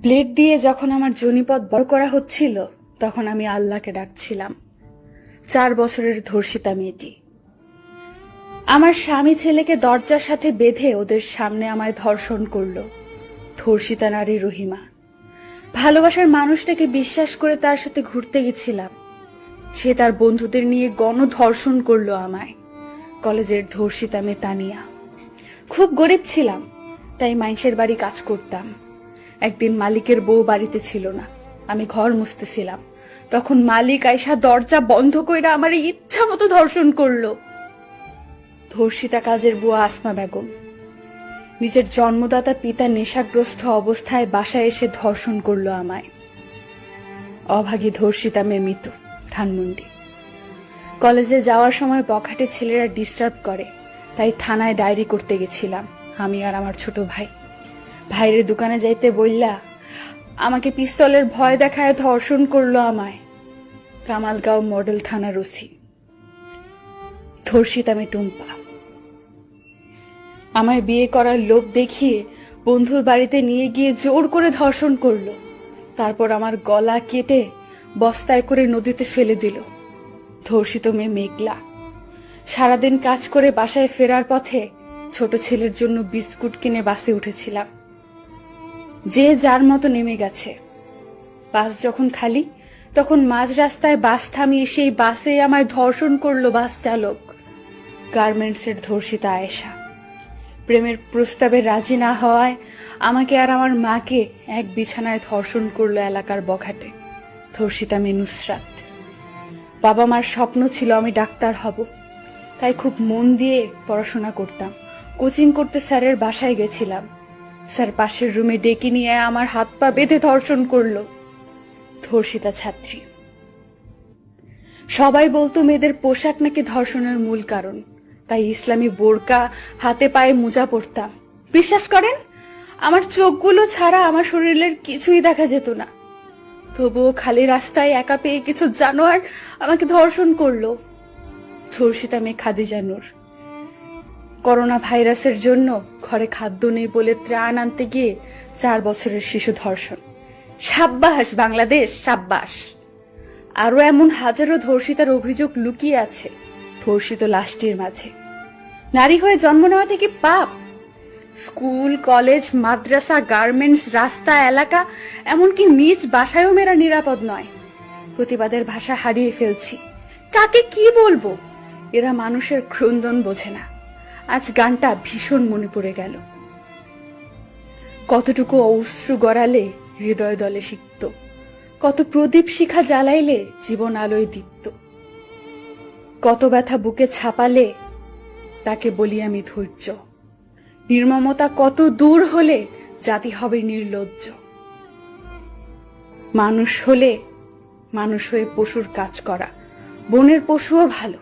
Blade দিয়ে যখন আমার জনিপথ বড় করা হচ্ছিল, তখন আমি আল্লাহকে ডাকছিলাম। চার বছরের ধর্ষিতা মেয়েটি। আমার স্বামী ছেলেকে দরজার সাথে বেঁধে ওদের সামনে আমায় ধর্ষণ করল। ধর্ষিতা নারী রহিমা। ভালোবাসার মানুষটাকে বিশ্বাস করে তার সাথে ঘুরতে গেছিলাম। সে তার বন্ধুদের নিয়ে গণধর্ষণ করল আমায়। কলেজের ধর্ষিতা মেতানিয়া খুব গরিব ছিলাম, তাই মাইসের বাড়ি কাজ করতাম। একদিন মালিকের বউ বাড়িতে ছিল না। আমি ঘর মুছতেছিলাম। তখন মালিক আইসা দরজা বন্ধ কইরা আমার ইচ্ছা মতো ধর্ষণ করল। ধর্ষিতা কাজের বুয়া আসমা বেগম। নিজের জন্মদাতা পিতা নেশাগ্রস্ত অবস্থায় বাসায় এসে ধর্ষণ করল আমায়। অভাগী ধর্ষিতা মেয়ে মৃত্যু ধানমন্ডি। কলেজে যাওয়ার সময় বখাটে ছেলেরা ডিস্টার্ব করে, তাই থানায় ডায়েরি করতে গেছিলাম, আমি আর আমার ছোট ভাই। ভাইয়ের দোকানে যাইতে বললা আমাকে পিস্তলের ভয় দেখায় ধর্ষণ করল আমায়। কামালগাঁও মডেল থানার ওসি। ধর্ষিতা মেয়ে টুম্পা। আমায় বিয়ে করার লোভ দেখিয়ে বন্ধুর বাড়িতে নিয়ে গিয়ে জোর করে ধর্ষণ করল। তারপর আমার গলা কেটে বস্তায় করে নদীতে ফেলে দিল। ধর্ষিত মেয়ে মেঘলা। সারাদিন কাজ করে বাসায় ফেরার পথে ছোট ছেলের জন্য বিস্কুট কিনে বাসে উঠেছিলাম। যে যার মতো নেমে গেছে। বাস যখন খালি, তখন মাঝ রাস্তায় বাস থামিয়ে সেই বাসে আমায় ধর্ষণ করল বাস চালক। গার্মেন্টসের ধর্ষিতা আয়েশা। প্রেমের প্রস্তাবে রাজি না হওয়ায় আমাকে আর আমার মাকে এক বিছানায় ধর্ষণ করল এলাকার বখাটে, ধর্ষিতা মেয়ে নুসরাত বাবা মার স্বপ্ন ছিল আমি ডাক্তার হব, তাই খুব মন দিয়ে পড়াশোনা করতাম। কোচিং করতে স্যারের বাসায় গেছিলাম। স্যার, পাশের রুমে ডেকে নিয়ে আমার হাত পা বেঁধে ধর্ষণ করল। ধর্ষিতা ছাত্রী। সবাই বলতো মেয়েদের পোশাক নাকি ধর্ষণের মূল কারণ। তাই ইসলামী বোরকা, হাতে পায়ে মোজা পরতাম। বিশ্বাস করেন? আমার চোখগুলো ছাড়া আমার শরীরের কিছুই দেখা যেত না। তবুও খালি রাস্তায় একা পেয়ে কিছু জানোয়ার আমাকে ধর্ষণ করল। ধর্ষিতা মেয়ে খাদিজা নূর। করোনা ভাইরাসের জন্য ঘরে খাদ্য নেই বলে ত্রাণ আনতে গিয়ে চার বছরের শিশু ধর্ষণ। সাব্বাস, বাংলাদেশ, সাব্বাস। আরও এমন হাজারো ধর্ষিতার অভিযোগ লুকিয়ে আছে, ধর্ষিত লাশটির মাঝে। নারী হয়ে জন্ম নেওয়াটা কি পাপ? স্কুল, কলেজ, মাদ্রাসা, গার্মেন্টস, রাস্তা, এলাকা, এমনকি নিজ বাসায়ও মেয়েরা নিরাপদ নয়। প্রতিবাদের ভাষা হারিয়ে ফেলছি। কাকে কি বলব? এরা মানুষের ক্রন্দন বোঝে না। আজ গানটা ভীষণ মনে পড়ে গেল। কতটুকু অশ্রু গড়ালে হৃদয় দলে সিক্ত, কত প্রদীপ শিখা জ্বালাইলে জীবন আলোয় দীপ্ত। কত ব্যথা বুকে ছাপালে তাকে বলি আমি ধৈর্য। নির্মমতা কত দূর হলে জাতি হবে নির্লজ্জ। মানুষ হলে মানুষ হয়ে পশুর কাজ করা, বনের পশুও ভালো।